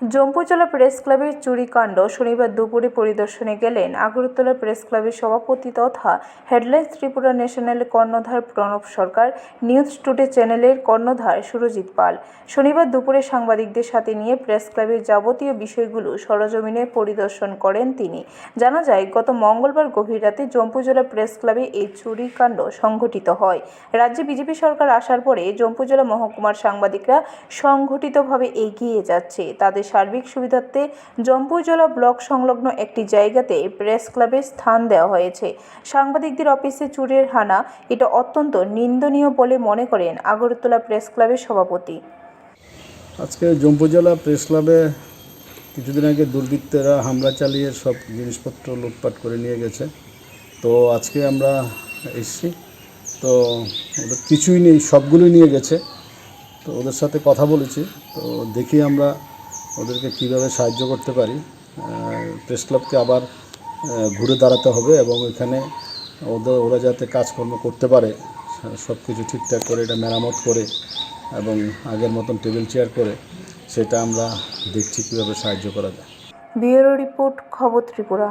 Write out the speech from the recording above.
Jampujala press ক্লাবের চুরিকাণ্ড শনিবার দুপুরে পরিদর্শনে গেলেন আগরতলা প্রেস ক্লাবের সভাপতি তথা হেডলাইন্স ত্রিপুরা ন্যাশনালের কর্ণধার প্রণব সরকার, নিউজ টুডে চ্যানেলের কর্ণধার সুরজিৎ পাল। শনিবার দুপুরে সাংবাদিকদের সাথে নিয়ে প্রেস ক্লাবের যাবতীয় বিষয়গুলো সরজমিনে পরিদর্শন করেন তিনি। জানা যায়, গত মঙ্গলবার গভীর রাতে জম্পুজলা প্রেস ক্লাবে এই চুরিকাণ্ড সংঘটিত হয়। রাজ্যে বিজেপি সরকার আসার পরে জম্পুজলা মহকুমার সাংবাদিকরা সংঘটিতভাবে এগিয়ে যাচ্ছে। তাদের সার্বিক সুবিধার্থে জম্পুজলা ব্লক সংলগ্ন একটি জায়গাতে প্রেস ক্লাবের স্থান দেওয়া হয়েছে। সাংবাদিকদের অফিসে চুরের হানা, এটা অত্যন্ত নিন্দনীয় বলে মনে করেন আগরতলা প্রেস ক্লাবের সভাপতি। আজকে জম্পুজলা প্রেস ক্লাবে কিছুদিন আগে দুর্বৃত্তরা হামলা চালিয়ে সব জিনিসপত্র লুটপাট করে নিয়ে গেছে। তো আজকে আমরা এসেছি। তো ওদের কিছুই নেই, সবগুলোই নিয়ে গেছে। তো ওদের সাথে কথা বলেছি। তো দেখি আমরা ওদেরকে কীভাবে সাহায্য করতে পারি প্রেস ক্লাবকে আবার ঘুরে দাঁড়াতে হবে এবং এখানে ওদের, ওরা যাতে কাজকর্ম করতে পারে সব কিছু ঠিকঠাক করে, এটা মেরামত করে এবং আগের মতন টেবিল চেয়ার করে, সেটা আমরা দেখছি কীভাবে সাহায্য করা যায়। ব্যুরো রিপোর্ট, খবর ত্রিপুরা।